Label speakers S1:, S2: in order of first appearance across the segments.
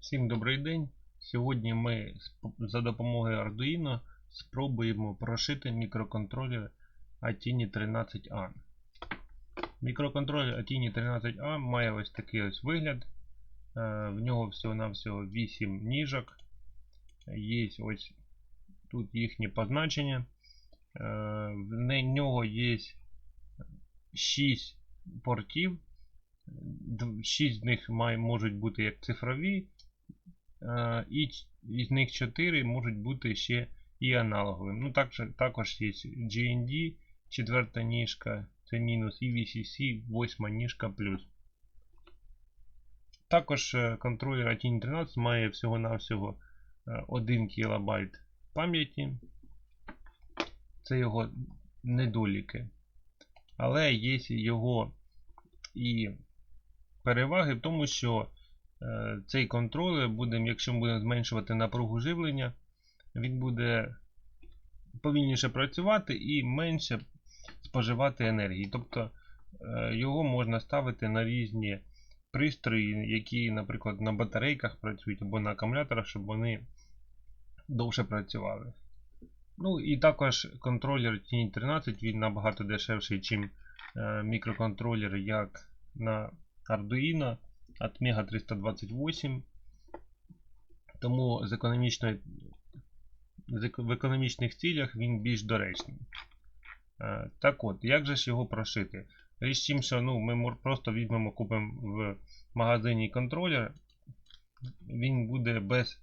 S1: Всім добрий день. Сьогодні ми за допомогою Arduino спробуємо прошити мікроконтролер Atini 13A. Мікроконтролер Atini 13A має ось такий ось вигляд. Е, В нього всього-навсього 8 ніжок. Є ось тут їхні позначення. Е, В нього є 6 портів. 6 з них можуть бути як цифрові, е, і із них 4 можуть бути ще і аналоговими. Ну, також, також є GND, четверта ніжка, це мінус, і VCC, восьма ніжка плюс. Також е, контролер Atini 13 має всього-навсього е, 1 кБ пам'яті. Це його недоліки. Але є його і переваги в тому, що е, цей контролер буде, якщо будемо зменшувати напругу живлення, він буде повільніше працювати і менше споживати енергії. Тобто е, його можна ставити на різні пристрої, які, наприклад, на батарейках працюють або на акумуляторах, щоб вони довше працювали. Ну і також контролер TINI 13 він набагато дешевший, ніж мікроконтролер, як на Arduino Atmega 328. Тому з економічної, в економічних цілях він більш доречний. Е, Так от, як же ж його прошити? Річ в тім, що ну, ми просто візьмемо, купимо в магазині контролер. Він буде без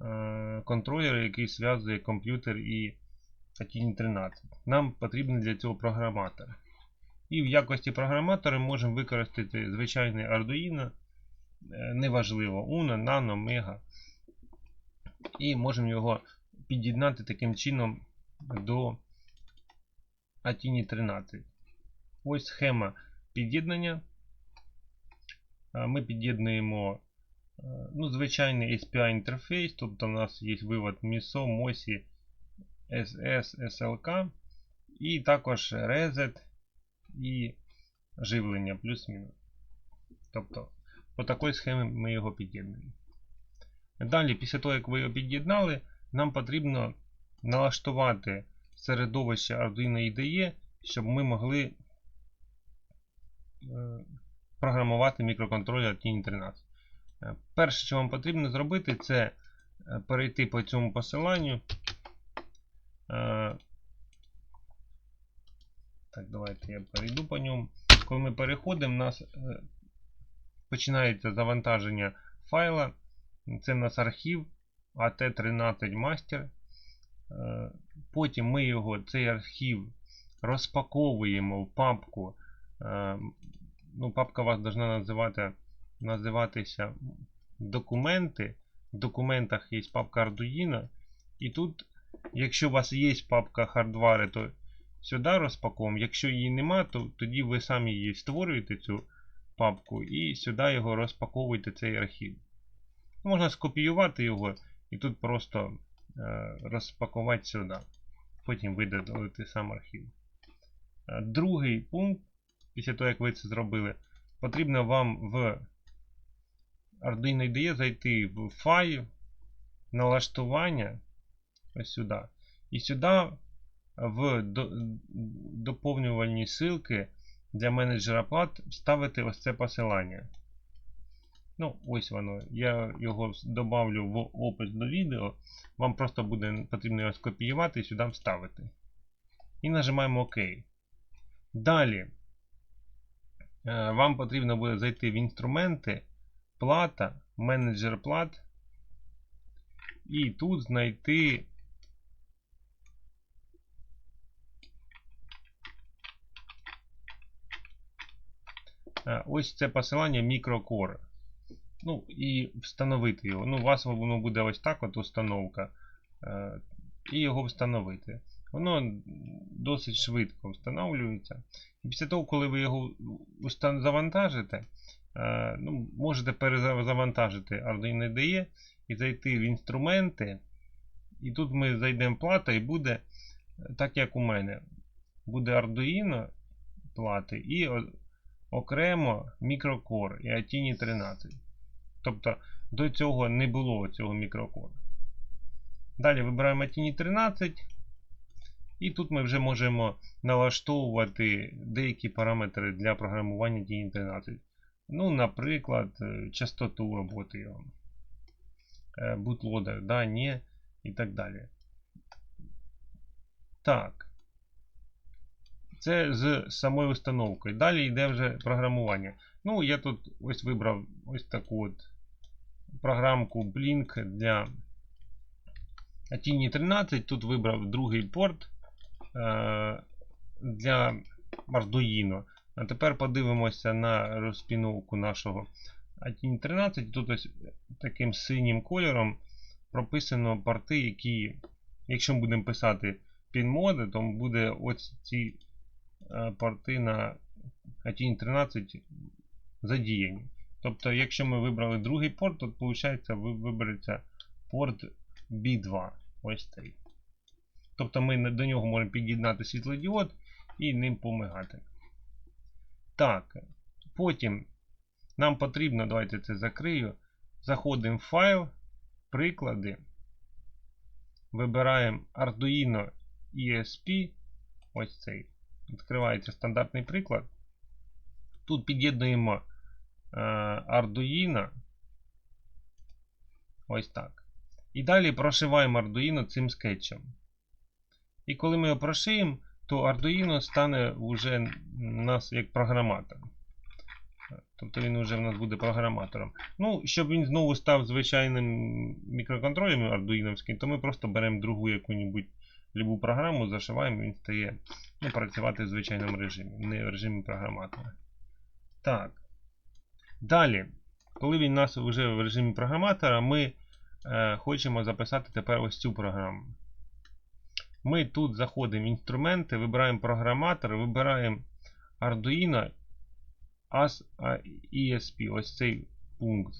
S1: е, контролера, який зв'язує комп'ютер і Atini 13. Нам потрібен для цього програматор. І в якості програматора можемо використати звичайний Arduino, е, неважливо, Uno, Nano, Mega. І можемо його під'єднати таким чином до Atini 13. Ось схема під'єднання. Е, Ми під'єднуємо е, ну, звичайний SPI інтерфейс, тобто у нас є вивод MISO, MOSI, SS, SLK і також Reset і живлення плюс-мінус. Тобто, по такій схемі ми його під'єднуємо. Далі, після того, як ви його під'єднали, нам потрібно налаштувати середовище Arduino IDE, щоб ми могли е, програмувати мікроконтролер TINI 13. Е, Перше, що вам потрібно зробити, це е, перейти по цьому посиланню. Так, давайте я перейду по ньому. Коли ми переходимо, у нас е, починається завантаження файла. Це в нас архів AT13 Master. Е, Потім ми його, цей архів розпаковуємо в папку. Е, Ну, папка у вас повинна називати, називатися документи. В документах є папка Arduino. І тут, якщо у вас є папка хардвари, то сюди розпаковуємо. Якщо її нема, то тоді ви самі її створюєте цю папку і сюди його розпаковуєте цей архів. Можна скопіювати його і тут просто е, розпакувати сюди. Потім видалити сам архів. Е, Другий пункт, після того, як ви це зробили, потрібно вам в Arduino IDE зайти в файл, налаштування, ось сюди. І сюди в до- доповнювальні ссылки для менеджера плат вставити ось це посилання. Ну, ось воно. Я його добавлю в опис до відео. Вам просто буде потрібно його скопіювати і сюди вставити. І нажимаємо ОК. Далі е, вам потрібно буде зайти в інструменти, плата, менеджер плат. І тут знайти Ось це посилання мікрокор. Ну, і встановити його. Ну, у вас воно буде ось так, от установка. Е, І його встановити. Воно досить швидко встановлюється. І після того, коли ви його завантажите, е, ну, можете перезавантажити Arduino IDE і зайти в інструменти. І тут ми зайдемо плата і буде, е, так як у мене, буде Arduino плати і окремо мікрокор і Atini 13. Тобто до цього не було цього мікрокоду. Далі вибираємо Atini 13. І тут ми вже можемо налаштовувати деякі параметри для програмування Atini 13. Ну, наприклад, е, частоту роботи його, бутлодер, да, ні, і так далі. Так. Це з самою установкою. Далі йде вже програмування. Ну, я тут ось вибрав ось таку от програмку Blink для Atini 13. Тут вибрав другий порт е, для Arduino. А тепер подивимося на розпіновку нашого Atini 13. Тут ось таким синім кольором прописано порти, які, якщо ми будемо писати пін-моди, то буде ось ці порти на Atini 13 задіяні. Тобто, якщо ми вибрали другий порт, то виходить, вибереться порт B2. Ось цей. Тобто ми до нього можемо під'єднати світлодіод і ним помигати. Так, потім нам потрібно, давайте це закрию. Заходимо в файл, приклади. Вибираємо Arduino ESP. Ось цей. Відкривається стандартний приклад. Тут під'єднуємо е, Arduino. Ось так. І далі прошиваємо Arduino цим скетчем. І коли ми його прошиємо, то Arduino стане вже у нас як програматор. Тобто він вже в нас буде програматором. Ну, щоб він знову став звичайним мікроконтролем ардуїновським, то ми просто беремо другу яку-небудь любу програму, зашиваємо, він стає ну, працювати в звичайному режимі, не в режимі програматора. Так. Далі, коли він у нас вже в режимі програматора, ми е, хочемо записати тепер ось цю програму. Ми тут заходимо в інструменти, вибираємо програматор, вибираємо Arduino ESP. Ось цей пункт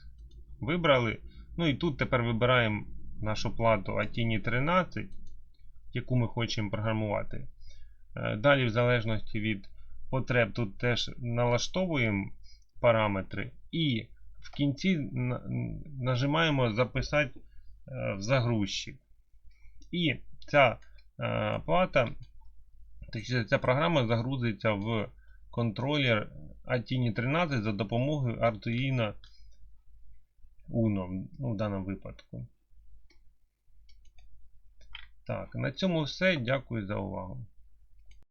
S1: вибрали. Ну і тут тепер вибираємо нашу плату Atini 13, яку ми хочемо програмувати. Е, далі, в залежності від потреб, тут теж налаштовуємо параметри. І в кінці нажимаємо записати е, в загрузчик. І ця е, плата, ця програма загрузиться в контролер Atini 13 за допомогою Arduino Uno ну, в даному випадку. Так, на цьому все. Дякую за увагу.